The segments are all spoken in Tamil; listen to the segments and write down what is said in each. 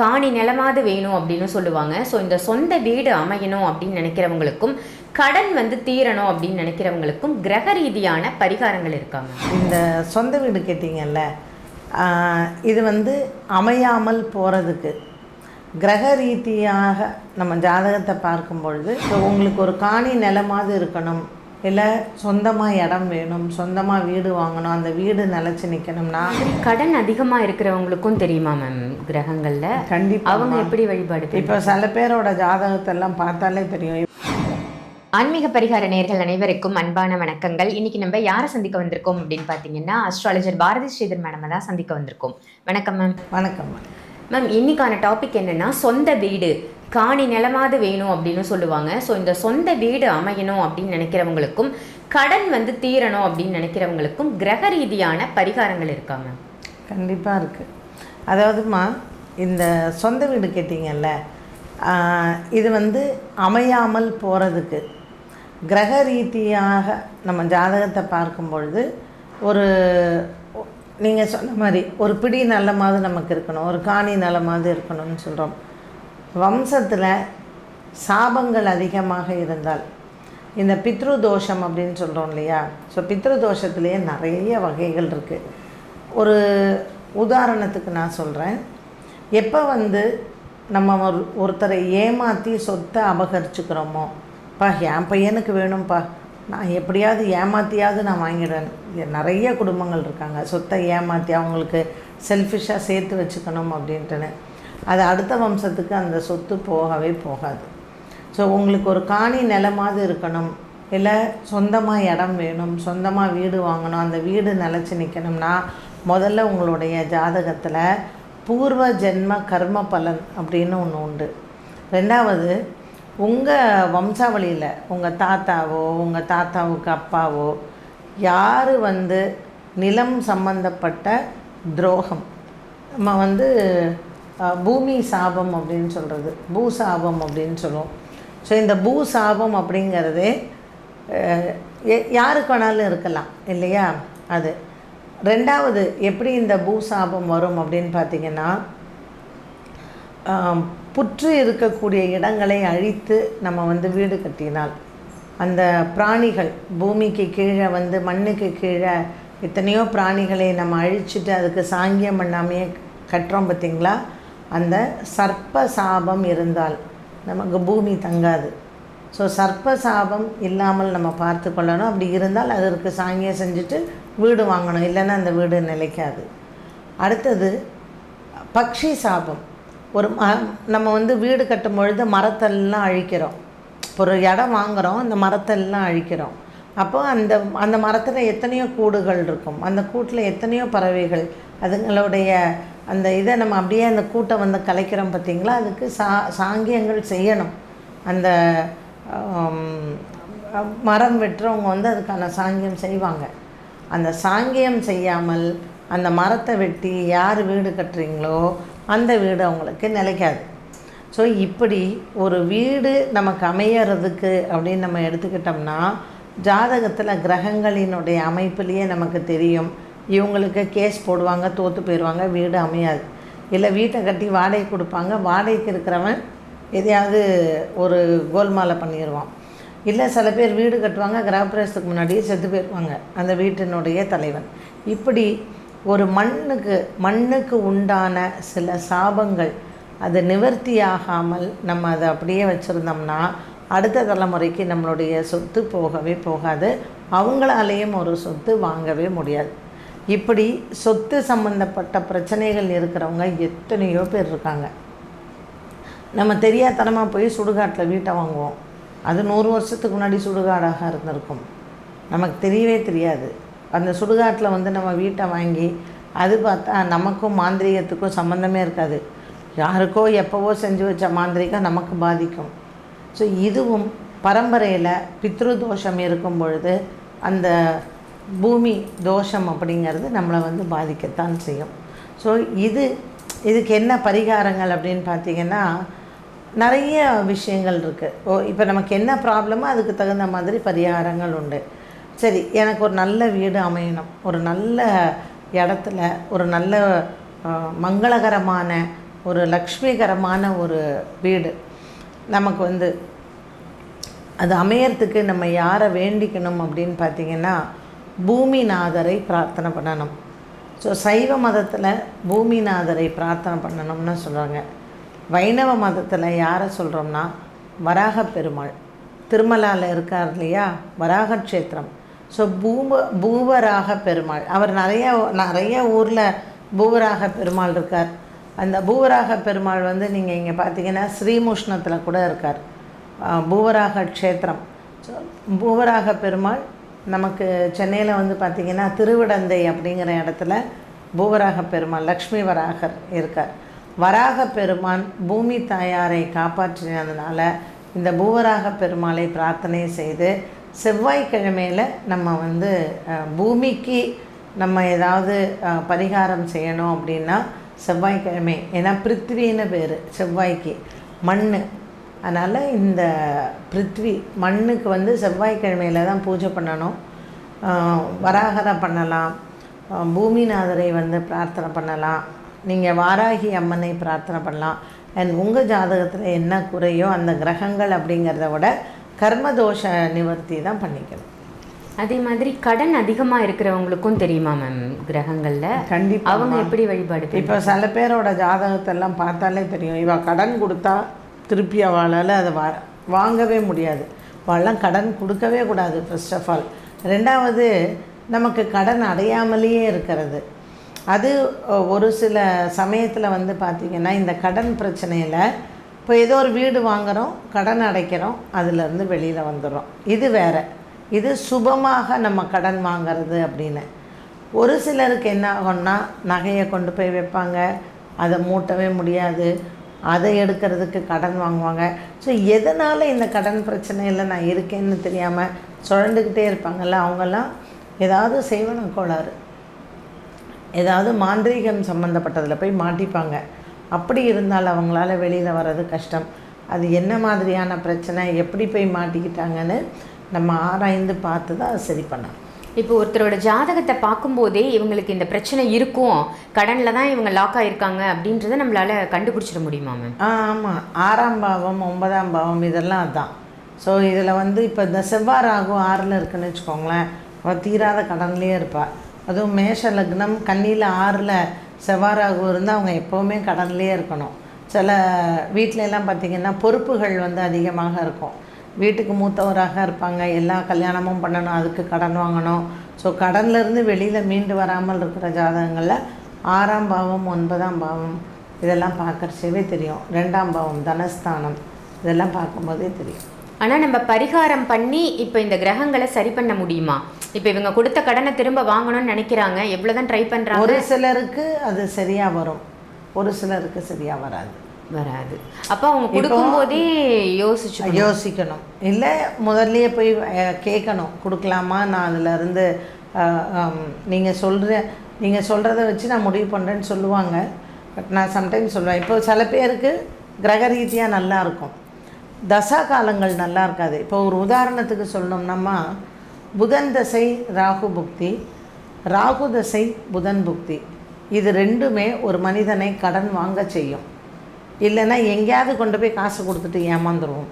காணி நிலமாவது வேணும் அப்படின்னு சொல்லுவாங்க. ஸோ இந்த சொந்த வீடு அமையணும் அப்படின்னு நினைக்கிறவங்களுக்கும் கடன் வந்து தீரணும் அப்படின்னு நினைக்கிறவங்களுக்கும் கிரக ரீதியான பரிகாரங்கள் இருக்காங்க இந்த சொந்த வீடு கேட்டிங்கல்ல இது வந்து அமையாமல் போகிறதுக்கு கிரக ரீதியாக நம்ம ஜாதகத்தை பார்க்கும் பொழுது ஸோ உங்களுக்கு ஒரு காணி நிலமாவது இருக்கணும். இல்லை சொந்தமாக இடம் வேணும் சொந்தமாக வீடு வாங்கணும் அந்த வீடு நிலச்சி நிற்கணும்னா கடன் அதிகமா இருக்கிறவங்களுக்கும் தெரியுமா மேம் கிரகங்கள்ல? கண்டிப்பாக அவங்க எப்படி வழிபாடு இப்போ சில பேரோட ஜாதகத்தெல்லாம் பார்த்தாலே தெரியும். ஆன்மீக பரிகார நேர்கள் அனைவருக்கும் அன்பான வணக்கங்கள். இன்னைக்கு நம்ம யாரை சந்திக்க வந்திருக்கோம் அப்படின்னு பார்த்தீங்கன்னா அஸ்ட்ராலஜர் பாரதி ஸ்ரீதர் மேடம் தான் சந்திக்க வந்திருக்கோம். வணக்கம் மேம். வணக்கம் மேம். இன்னைக்கான டாபிக் என்னன்னா சொந்த வீடு. காணி நிலமாவது வேணும் அப்படின்னு சொல்லுவாங்க. ஸோ இந்த சொந்த வீடு அமையணும் அப்படின்னு நினைக்கிறவங்களுக்கும் கடன் வந்து தீரணும் அப்படின்னு நினைக்கிறவங்களுக்கும் கிரக ரீதியான பரிகாரங்கள் இருக்காங்க கண்டிப்பாக இருக்குது அதாவதுமா இந்த சொந்த வீடு கேட்டிங்கல்ல இது வந்து அமையாமல் போகிறதுக்கு கிரக ரீதியாக நம்ம ஜாதகத்தை பார்க்கும் பொழுது ஒரு நீங்கள் சொன்ன மாதிரி ஒரு பிடி நல்லமாவது நமக்கு இருக்கணும் ஒரு காணி நலமாவது இருக்கணும்னு சொல்கிறோம் வம்சத்தில் சாபங்கள் அதிகமாக இருந்தால் இந்த பித்ரு தோஷம் அப்படின்னு சொல்கிறோம் இல்லையா? ஸோ பித்ரு தோஷத்துலேயே நிறைய வகைகள் இருக்குது ஒரு உதாரணத்துக்கு நான் சொல்கிறேன் எப்போ வந்து நம்ம ஒரு ஒருத்தரை ஏமாற்றி சொத்தை அபகரிச்சுக்கிறோமோ பா என் பையனுக்கு வேணும்ப்பா நான் எப்படியாவது ஏமாற்றியாவது நான் வாங்கிடுவேன் நிறைய குடும்பங்கள் இருக்காங்க. சொத்தை ஏமாற்றி அவங்களுக்கு செல்ஃபிஷாக சேர்த்து வச்சுக்கணும் அப்படின்ட்டுன்னு. அது அடுத்த வம்சத்துக்கு அந்த சொத்து போகவே போகாது. ஸோ உங்களுக்கு ஒரு காணி நிலமாவது இருக்கணும். இல்லை சொந்தமாக இடம் வேணும் சொந்தமாக வீடு வாங்கணும் அந்த வீடு நிலச்சி நிற்கணும்னா முதல்ல உங்களுடைய ஜாதகத்தில் பூர்வ ஜென்ம கர்ம பலன் அப்படின்னு ஒன்று உண்டு. ரெண்டாவது உங்கள் வம்சாவளியில் உங்கள் தாத்தாவோ உங்கள் தாத்தாவுக்கு அப்பாவோ யார் வந்து நிலம் சம்பந்தப்பட்ட துரோகம்? நம்ம வந்து பூமி சாபம் அப்படின்னு சொல்கிறது பூ சாபம் அப்படின்னு சொல்லுவோம். ஸோ இந்த பூ சாபம் அப்படிங்கிறதே எ- யாருக்கு வேணாலும் இருக்கலாம் இல்லையா? அது. ரெண்டாவது எப்படி இந்த பூ சாபம் வரும் அப்படின்னு பார்த்தீங்கன்னா புற்று இருக்கக்கூடிய இடங்களை அழித்து நம்ம வந்து வீடு கட்டினால் அந்த பிராணிகள் பூமிக்கு கீழே வந்து மண்ணுக்கு கீழே எத்தனையோ பிராணிகளை நம்ம அழிச்சிட்டு அதுக்கு சாங்கியம் பண்ணாமையே கட்டுறோம் பார்த்திங்களா? அந்த சர்ப்ப சாபம் இருந்தால் நமக்கு பூமி தங்காது. ஸோ சர்ப்ப சாபம் இல்லாமல் நம்ம பார்த்து கொள்ளணும். அப்படி இருந்தால் அதற்கு சாங்கியம் செஞ்சுட்டு வீடு வாங்கணும். இல்லைன்னா அந்த வீடு நிலைக்காது. அடுத்தது பக்ஷி சாபம். ஒரு ம நம்ம வந்து வீடு கட்டும் பொழுது மரத்தெல்லாம் அழிக்கிறோம். இப்போ ஒரு இடம் வாங்குகிறோம் அந்த மரத்தெல்லாம் அழிக்கிறோம். அப்போ அந்த அந்த மரத்தில் எத்தனையோ கூடுகள் இருக்கும். அந்த கூட்டில் எத்தனையோ பறவைகள் அதுங்களுடைய அந்த இதை நம்ம அப்படியே அந்த கூட்டம் வந்து கலைக்கிறோம் பார்த்தீங்களா? அதுக்கு சா சாங்கியங்கள் செய்யணும். அந்த மரம் வெட்டுறவங்க வந்து அதுக்கான சாங்கியம் செய்வாங்க. அந்த சாங்கியம் செய்யாமல் அந்த மரத்தை வெட்டி யார் வீடு கட்டுறீங்களோ அந்த வீடு அவங்களுக்கு நிலைக்காது. ஸோ இப்படி ஒரு வீடு நமக்கு அமையறதுக்கு அப்படின்னு நம்ம எடுத்துக்கிட்டோம்னா ஜாதகத்தில் கிரகங்களினுடைய அமைப்புலேயே நமக்கு தெரியும். இவங்களுக்கு கேஸ் போடுவாங்க தோற்று போயிடுவாங்க வீடு அமையாது. இல்லை வீட்டை கட்டி வாடகை கொடுப்பாங்க. வாடகைக்கு இருக்கிறவன் எதையாவது ஒரு கோல்மாலை பண்ணிடுவான். இல்லை சில பேர் வீடு கட்டுவாங்க கிரகப்பிரவேசத்துக்கு முன்னாடியே செத்து போயிடுவாங்க அந்த வீட்டினுடைய தலைவன். இப்படி ஒரு மண்ணுக்கு மண்ணுக்கு உண்டான சில சாபங்கள் அது நிவர்த்தியாகாமல் நம்ம அதை அப்படியே வச்சுருந்தோம்னா அடுத்த தலைமுறைக்கு நம்மளுடைய சொத்து போகவே போகாது. அவங்களாலேயும் ஒரு சொத்து வாங்கவே முடியாது. இப்படி சொத்து சம்பந்தப்பட்ட பிரச்சனைகள் இருக்கிறவங்க எத்தனையோ பேர் இருக்காங்க. நம்ம தெரியாதனமாக போய் சுடுகாட்டில் வீட்டை வாங்குவோம். அது நூறு வருஷத்துக்கு முன்னாடி சுடுகாடாக இருந்திருக்கும். நமக்கு தெரியவே தெரியாது. அந்த சுடுகாட்டில் வந்து நம்ம வீட்டை வாங்கி அது பார்த்தா நமக்கும் மாந்திரீகத்துக்கும் சம்மந்தமே இருக்காது. யாருக்கோ எப்போவோ செஞ்சு வச்ச மாந்திரிகம் நமக்கு பாதிக்கும். ஸோ இதுவும் பரம்பரையில் பித்ரு தோஷம் இருக்கும் பொழுது அந்த பூமி தோஷம் அப்படிங்கிறது நம்மளை வந்து பாதிக்கத்தான் செய்யும். ஸோ இது இதுக்கு என்ன பரிகாரங்கள் அப்படின்னு பார்த்தீங்கன்னா நிறைய விஷயங்கள் இருக்குது ஓ இப்போ நமக்கு என்ன ப்ராப்ளமோ அதுக்கு தகுந்த மாதிரி பரிகாரங்கள் உண்டு. சரி எனக்கு ஒரு நல்ல வீடு அமையணும். ஒரு நல்ல இடத்துல ஒரு நல்ல மங்களகரமான ஒரு லக்ஷ்மிகரமான ஒரு வீடு. நமக்கு வந்து அது அமையறதுக்கு நம்ம யாரை வேண்டிக்கணும் அப்படின்னு பார்த்தீங்கன்னா பூமிநாதரை பிரார்த்தனை பண்ணணும். ஸோ சைவ மதத்தில் பூமிநாதரை பிரார்த்தனை பண்ணணும்னு சொல்கிறாங்க வைணவ மதத்தில் யாரை சொல்கிறோம்னா வராக பெருமாள். திருமலாவில் இருக்கார் இல்லையா? வராக க்ஷேத்திரம் ஸோ பூம பூவராக பெருமாள். அவர் நிறைய நிறைய ஊரில் பூவராக பெருமாள் இருக்கார். அந்த பூவராக பெருமாள் வந்து நீங்கள் இங்கே பார்த்தீங்கன்னா ஸ்ரீமுஷ்ணத்தில் கூட இருக்கார். பூவராக க்ஷேத்திரம் ஸோ பூவராக பெருமாள் நமக்கு சென்னையில் வந்து பார்த்திங்கன்னா திருவிடந்தை அப்படிங்கிற இடத்துல பூவராக பெருமாள் லக்ஷ்மி வராகர் இருக்கார். வராக பெருமான் பூமி தாயாரை காப்பாற்றினதுனால இந்த பூவராக பெருமாளை பிரார்த்தனை செய்து செவ்வாய்க்கிழமையில் நம்ம வந்து பூமிக்கு நம்ம ஏதாவது பரிகாரம் செய்யணும் அப்படின்னா செவ்வாய்க்கிழமை. ஏன்னா பிருத்திவின்னு பேர் செவ்வாய்க்கு. மண் அதனால் இந்த பிருத்வி மண்ணுக்கு வந்து செவ்வாய்க்கிழமையில் தான் பூஜை பண்ணணும். ஆஹ் வராகரை பண்ணலாம். பூமிநாதரை வந்து பிரார்த்தனை பண்ணலாம். நீங்கள் வாராகி அம்மனை பிரார்த்தனை பண்ணலாம். அண்ட் உங்கள் ஜாதகத்தில் என்ன குறையோ அந்த கிரகங்கள் அப்படிங்கிறத விட கர்மதோஷ நிவர்த்தி தான் பண்ணிக்கணும். அதே மாதிரி கடன் அதிகமா இருக்கிறவங்களுக்கும் தெரியுமா மேம் கிரகங்கள்ல? கண்டிப்பாக அவங்க எப்படி வழிபாடு இப்போ சில பேரோட ஜாதகத்தெல்லாம் பார்த்தாலே தெரியும். இவ கடன் கொடுத்தா திருப்பி அவளால் அதை வா வாங்கவே முடியாது. அவள்லாம் கடன் கொடுக்கவே கூடாது ஃபர்ஸ்ட் ஆஃப் ஆல் ரெண்டாவது நமக்கு கடன் அடையாமலேயே இருக்கிறது. அது ஒரு சில சமயத்தில் வந்து பார்த்திங்கன்னா இந்த கடன் பிரச்சனையில் இப்போ ஏதோ ஒரு வீடு வாங்குகிறோம் கடன் அடைக்கிறோம் அதுலேருந்து வெளியில் வந்துடுறோம். இது வேற. இது சுபமாக நம்ம கடன் வாங்கிறது அப்படின்னு. ஒரு சிலருக்கு என்ன ஆகும்னா நகையை கொண்டு போய் வைப்பாங்க. அதை மூட்டவே முடியாது. அதை எடுக்கிறதுக்கு கடன் வாங்குவாங்க. ஸோ எதனால் இந்த கடன் பிரச்சனையில் நான் இருக்கேன்னு தெரியாமல் சுழண்டுக்கிட்டே இருப்பாங்கல்ல அவங்கெல்லாம் ஏதாவது செய்வன கோளாறு ஏதாவது மாந்திரீகம் சம்மந்தப்பட்டதில் போய் மாட்டிப்பாங்க. அப்படி இருந்தால் அவங்களால வெளியில் வர்றது கஷ்டம். அது என்ன மாதிரியான பிரச்சனை எப்படி போய் மாட்டிக்கிட்டாங்கன்னு நம்ம ஆராய்ந்து பார்த்து தான் அதை சரி பண்ணணும் இப்போ ஒருத்தரோட ஜாதகத்தை பார்க்கும்போதே இவங்களுக்கு இந்த பிரச்சனை இருக்கும். கடனில் தான் இவங்க லாக் ஆகிருக்காங்க அப்படின்றத நம்மளால கண்டுபிடிச்சிட முடியுமா மேம் ஆ ஆமாம் ஆறாம் பாவம் ஒன்பதாம் பாவம் இதெல்லாம் அதான். ஸோ இதில் வந்து இப்போ இந்த செவ்வாய் ராகு ஆறில் இருக்குன்னு வச்சுக்கோங்களேன். அவள் தீராத கடன்லேயே இருப்பாள் அதுவும் மேஷ லக்னம் கண்ணியில் ஆறில் செவ்வாய் ராகு இருந்தால் அவங்க எப்போவுமே கடன்லேயே இருக்கணும். சில வீட்டிலலாம் பார்த்திங்கன்னா பொறுப்புகள் வந்து அதிகமாக இருக்கும். வீட்டுக்கு மூத்தவராக இருப்பாங்க. எல்லா கல்யாணமும் பண்ணணும் அதுக்கு கடன் வாங்கணும். ஸோ கடன்லேருந்து வெளியில் மீண்டு வராமல் இருக்கிற ஜாதகங்களில் ஆறாம் பாவம் ஒன்பதாம் பாவம் இதெல்லாம் பார்க்கறச்சவே தெரியும். ரெண்டாம் பாவம் தனஸ்தானம் இதெல்லாம் பார்க்கும்போதே தெரியும். ஆனா நம்ம பரிகாரம் பண்ணி இப்போ இந்த கிரகங்களை சரி பண்ண முடியுமா? இப்போ இவங்க கொடுத்த கடனை திரும்ப வாங்கணும்னு நினைக்கிறாங்க. எவ்வளவுதான் ட்ரை பண்றாங்க. ஒரு சிலருக்கு அது சரியாக வரும். ஒரு சிலருக்கு சரியாக வராது. வராது. அப்போ அவங்க கொடுக்கும்போதே யோசிச்சு யோசிக்கணும். இல்லை முதல்லயே போய் கேட்கணும். கொடுக்கலாமா? நான் அதிலேருந்து நீங்கள் சொல்கிற நீங்கள் சொல்கிறத வச்சு நான் முடிவு பண்ணுறேன்னு சொல்லுவாங்க. பட் நான் சம்டைம்ஸ் சொல்லுவேன். இப்போ சில பேருக்கு கிரக ரீதியாக நல்லா இருக்கும். தசா காலங்கள் நல்லா இருக்காது. இப்போ ஒரு உதாரணத்துக்கு சொல்லணும்னம்மா புதன் தசை ராகு புக்தி. ராகு தசை புதன் புக்தி. இது ரெண்டுமே ஒரு மனிதனை கடன் வாங்க செய்யும். இல்லைன்னா எங்கேயாவது கொண்டு போய் காசு கொடுத்துட்டு ஏமாந்துருவோம்.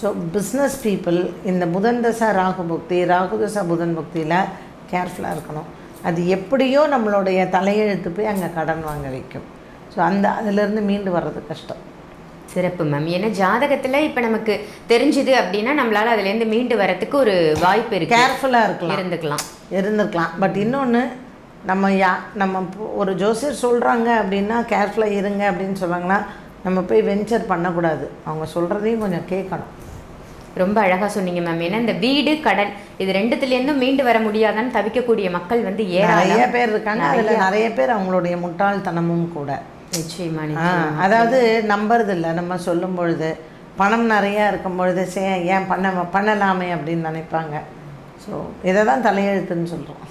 ஸோ பிஸ்னஸ் பீப்புள் இந்த புதன் தசா ராகு புக்தி ராகு தசா புதன் புக்தியில் கேர்ஃபுல்லாக இருக்கணும். அது எப்படியோ நம்மளுடைய தலையெழுத்து போய் அங்கே கடன் வாங்க வைக்கும். ஸோ அந்த அதிலிருந்து மீண்டு வர்றது கஷ்டம். சிறப்பு மேம் ஏன்னா ஜாதகத்துல இப்போ நமக்கு தெரிஞ்சுது அப்படின்னா நம்மளால அதுல இருந்து மீண்டு வரதுக்கு ஒரு வாய்ப்பு இருக்கு. கேர்ஃபுல்லாக இருக்கலாம். இருந்துக்கலாம். இருந்திருக்கலாம் பட் இன்னொன்று நம்ம யா நம்ம ஒரு ஜோசியர் சொல்கிறாங்க அப்படின்னா கேர்ஃபுல்லாக இருங்க அப்படின்னு சொல்கிறாங்கன்னா நம்ம போய் வெஞ்சர் பண்ணக்கூடாது. அவங்க சொல்கிறதையும் கொஞ்சம் கேட்கணும். ரொம்ப அழகா சொன்னீங்க மேம் ஏன்னா இந்த வீடு கடன் இது ரெண்டுத்துல இருந்தும் மீண்டு வர முடியாதான்னு தவிக்கக்கூடிய மக்கள் வந்து நிறைய பேர் இருக்காங்க. அதில் நிறைய. பேர் அவங்களுடைய முட்டாள்தனமும் கூட. நிச்சயமா. அதாவது நம்புறது இல்லை நம்ம சொல்லும் பொழுது பணம் நிறையா இருக்கும் பொழுது சே ஏன் பண்ண பண்ணலாமே அப்படின்னு நினைப்பாங்க. ஸோ இதை தான் தலையெழுத்துன்னு சொல்கிறோம்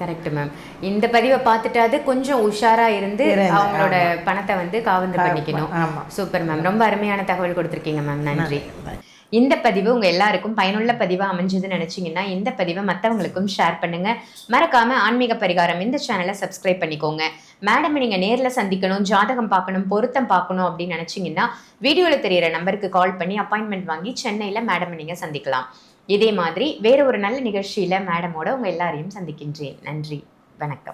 கரெக்ட் மேம் இந்த பதிவை பார்த்துட்டாது கொஞ்சம் உஷாரா இருந்து அவங்களோட பணத்தை வந்து காவந்து பண்ணிக்கணும். சூப்பர் மேம் ரொம்ப அருமையான தகவல் கொடுத்துருக்கீங்க மேம் நன்றி. இந்த பதிவு உங்க எல்லாருக்கும் பயனுள்ள பதிவா அமைஞ்சதுன்னு நினைச்சீங்கன்னா இந்த பதிவை மற்றவங்களுக்கும் ஷேர் பண்ணுங்க. மறக்காம ஆன்மீக பரிகாரம் இந்த சேனலை சப்ஸ்கிரைப் பண்ணிக்கோங்க. மேடம் நீங்க நேர்ல சந்திக்கணும் ஜாதகம் பார்க்கணும் பொருத்தம் பார்க்கணும் அப்படின்னு நினைச்சீங்கன்னா வீடியோல தெரியிற நம்பருக்கு கால் பண்ணி அப்பாயின்மெண்ட் வாங்கி சென்னையில மேடம் நீங்க சந்திக்கலாம். இதே மாதிரி வேற ஒரு நல்ல நிகழ்ச்சியில மேடமோட உங்க எல்லாரையும் சந்திக்கின்றேன். நன்றி. வணக்கம்.